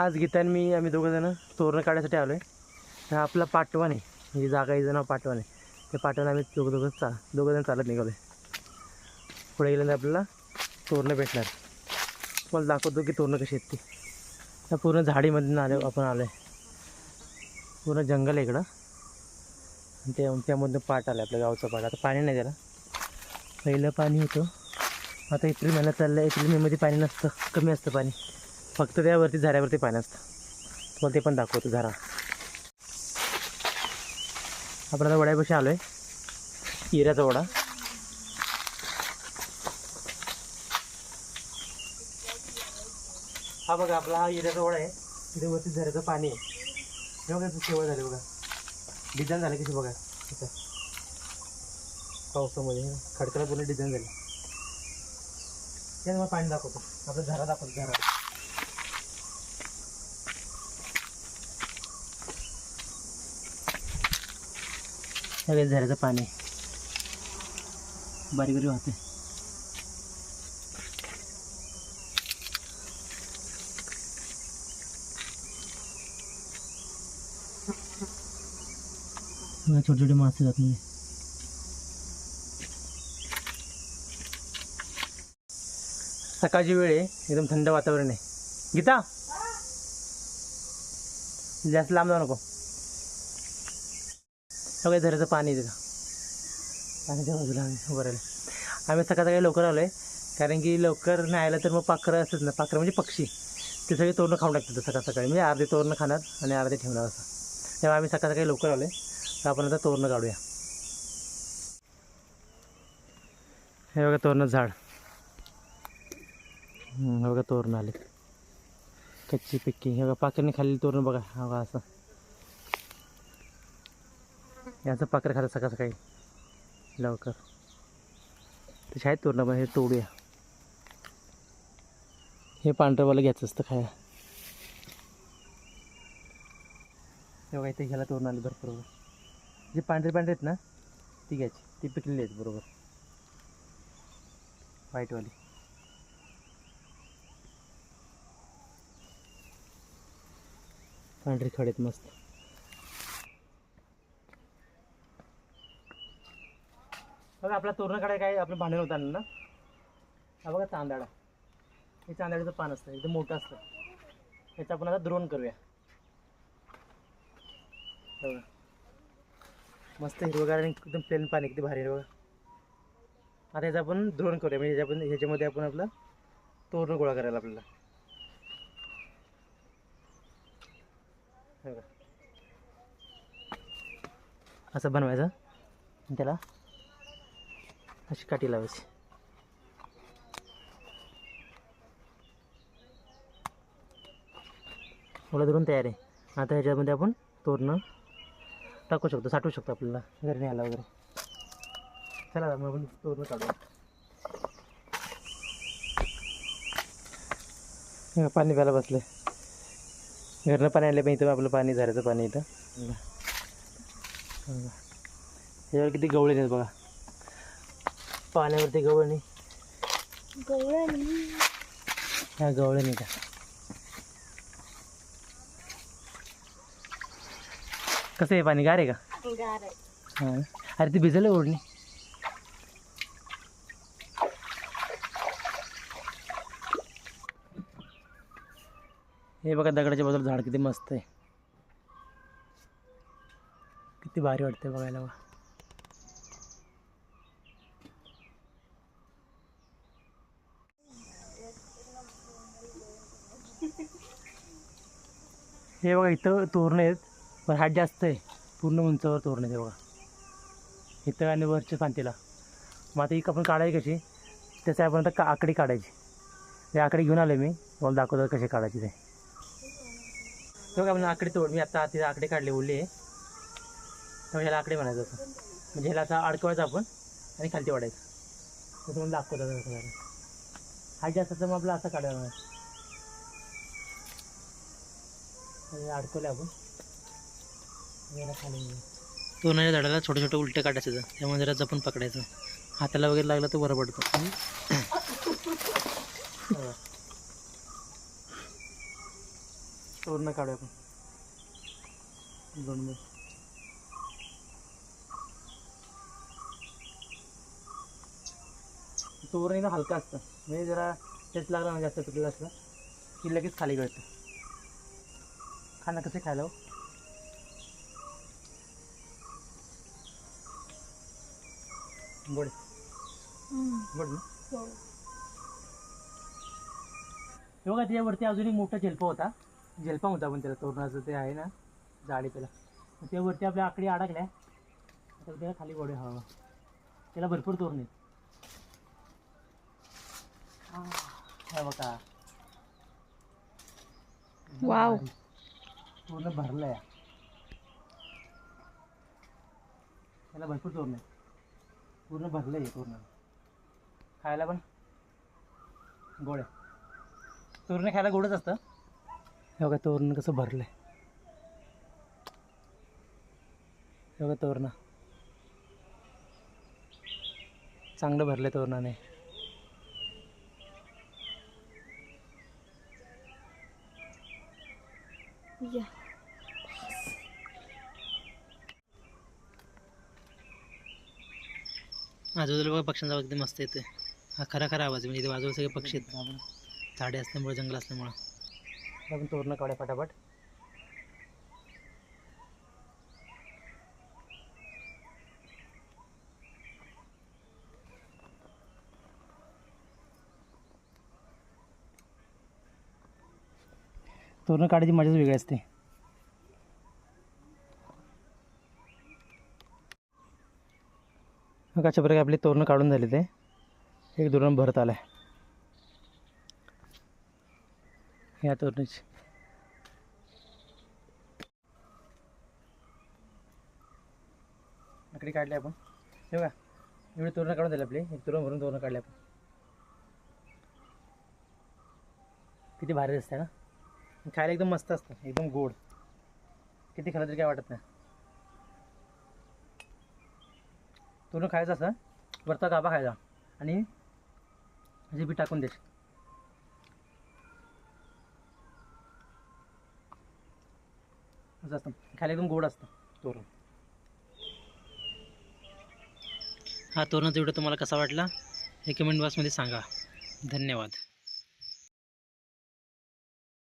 आज गीता आणि मी आम्ही दोघं जण तोरणं काढायसाठी आलो आहे म्हणजे आपला पाटवान आहे. ही जागा हिचं नाव पाटवान आहे. ते पाटवान आम्ही दोघं दोघं चा दोघं जण चालत निघालो आहे पुढे गेल्यानंतर आपल्याला तोरणं भेटणार. तुम्हाला दाखवतो की तोरणं कशी आहेत ती. पूर्ण झाडीमधून आलो आपण आलो आहे पूर्ण जंगल आहे इकडं. आणि ते त्यामधून पाट आलं आपल्या गावचं पाट. आता पाणी नाही त्याला. पहिलं पाणी होतं. आता एप्रिल महिन्यात चाललं एप्रिल मेमध्ये पाणी नसतं. कमी असतं पाणी. फक्त त्यावरती झाऱ्यावरती पाणी असतं. तुम्हाला ते पण दाखवतो झारा. आपण आता वड्यापाशी आलो आहे हिऱ्याचा वडा. हा बघा आपला हा हिऱ्याचा वडा आहे. तिथे वरती झऱ्याचं पाणी आहे. बघा सेवा झाली बघा. डिझाईन झालं कशी बघा. इथं. पावसामध्ये. खडकाला पूर्ण डिझाईन झाली. त्यात मग पाणी दाखवतो. आपलं झरा दाखवतो झरा. सगळे झऱ्याचं पाणी. बारीक बारीक वाहते छोटे छोटे मासे जात नाही सकाळची वेळ आहे एकदम थंड वातावरण आहे. गीता? जास्त लांब जाऊ नको. सगळ्या झऱ्याचं पाणी आहे तिथं पाण्याच्या बाजूला आम्ही उभं आम्ही सकाळ सकाळी लवकर आलो आहे कारण की लवकर नाही आलं तर मग पाखरं असतात ना पाखरं म्हणजे पक्षी. ते सगळे तोरणं खाऊन टाकतात सकाळ सकाळी. म्हणजे अर्धे तोरणं खाणार आणि अर्धे ठेवणार असं. तेव्हा आम्ही सकाळ सकाळी लवकर आलो आहे तर आपण आता तोरणं काढूया. हे बघा तोरणं झाड. हे बघा तोरणं आले कच्ची पिक्की. हे बघा पाखरने खाल्लेली तोरणं बघा. हा बघा असं. याचं पाकर खातं सकाळ सकाळी. लवकर. तसे आहेत तोरणं पण हे तोडूया. हे पांढरवालं घ्यायचं असतं खाया तेव्हा इथे घ्यायला तोरण आली भरपूर बरोबर. जे पांढरे पांढरे आहेत ना ती घ्यायची. ती पिकलेली आहेत बरोबर. व्हाईटवाली. पांढरी आहेत मस्त. बघा आपला तोरणाकडे काय आपलं भांडण होतं आणलं ना. हा बघा चांदाडा हे चांदाड्याचं पान असतं एकदम मोठं असतं. ह्याचं आपण आता द्रोण करूया. बघा. मस्त हिरवगार आणि एकदम प्लेन पाणी किती भारी आहे बघा. आता याचं आपण द्रोण करूया म्हणजे आपण ह्याच्यामध्ये आपण आपलं तोरण गोळा करायला आपल्याला. असं बनवायचं. त्याला अशी काठी लावायची. ओला धरून तयार आहे. आता ह्याच्यामध्ये आपण तोरणं टाकू शकतो साठवू शकतो आपल्याला घरी न्यायला वगैरे. चला मग आपण तोरणं काढू पाणी प्यायला बसले. घरनं पाणी आले पण इथं आपलं पाणी झाल्याचं पाणी इथं. बघा. ह्याच्यावर किती गवळे आहेत बघा. पाण्यावरती गवळणी. ह्या गवळणी का कसं आहे पाणी गार आहे का? हां. अरे ती भिजलं ओढणी. हे बघा दगडाच्या बाजूला झाड किती मस्त आहे. किती भारी वाटते बघायला. बघा हे बघा इथं तोरणं आहेत. पण हाट जास्त आहे. पूर्ण उंचावर तोरणं आहे बघा. इथं आणि वरच्या पांतीला मग आता ही आपण काढायची कशी? त्याचं आपण आता का आकडी काढायची. ते आकडे घेऊन आले मी. मला दाखवतो कसे काढायचे ते. हे बघा म्हणजे आपण आकडे तोड मी आता तिथे आकडे काढले ओले आहे. तर ह्याला आकडे म्हणायचं असं. म्हणजे ह्याला आता अडकवायचा आपण आणि खालती वाढायचं. तसं मला दाखवतो आता कसं हा जास्त तर मग आपला असा काढायला अडकवले आपण. खाली तोरणाच्या झाडाला छोटे छोटे उलटे काढायचं त्यामध्ये जरा जपून पकडायचं. हाताला वगैरे लागला तर बरं पडतो. तोरणं काढूया आपण. दोन तोरण एकदम हलका असतं. म्हणजे जरा तेच लागलं ना जास्त तुटलेलं असलं की लगेच खाली गळतं. खाणं कसे खायला हो गोड। गोड ना? हे। बघा त्याच्यावरती अजून एक मोठा जेलपा होता. जेलपा होता पण त्याला तोरणाचं ते आहे ना जाळी त्याला. त्यावरती आपल्या आकडी अडकल्या. आता त्याला खाली गोडे हवा. त्याला भरपूर तोरण आहेत. बघा. वाव. भारी. पूर्ण भरलंय. त्याला भरपूर तोरण आहे पूर्ण भरलंय पूर्ण. खायला पण गोड आहे. तोरण खायला गोडच असतं. हे बघा तोरण कसं भरलंय. हे बघा तोरणं चांगलं भरलंय तोरणाने या. आजूबाजूला बघा पक्ष्यांचा एकदम मस्त येतोय. हा खरा खरा आवाज म्हणजे इथे बाजूला सगळे पक्षी आहेत. झाडे असल्यामुळे जंगल असल्यामुळं. आपण तोरणं काढ्या फटाफट. तोरणं काढायची मजाच वेगळी असते. मग अशा प्रकारे आपली तोरणं काढून झाली ते. एक दुरण भरत आलं आहे या तोरणाची. लकडी काढली आपण. हे बघा एवढी तोरणं काढून झाली आपली. एक तोरण भरून तोरणं काढली आपण. किती भारी असते ना? खायला एकदम मस्त असतं. एकदम गोड. किती खाल्लं तरी काय वाटत नाही. तोरण खायचं असं वरचा गाभा खायचा. आणि जे बी टाकून द्यायचे असं असतं. खायला एकदम गोड असतं. तोरण. हा तोरणाचा व्हिडिओ तुम्हाला कसा वाटला हे कमेंट बॉक्समध्ये सांगा. धन्यवाद.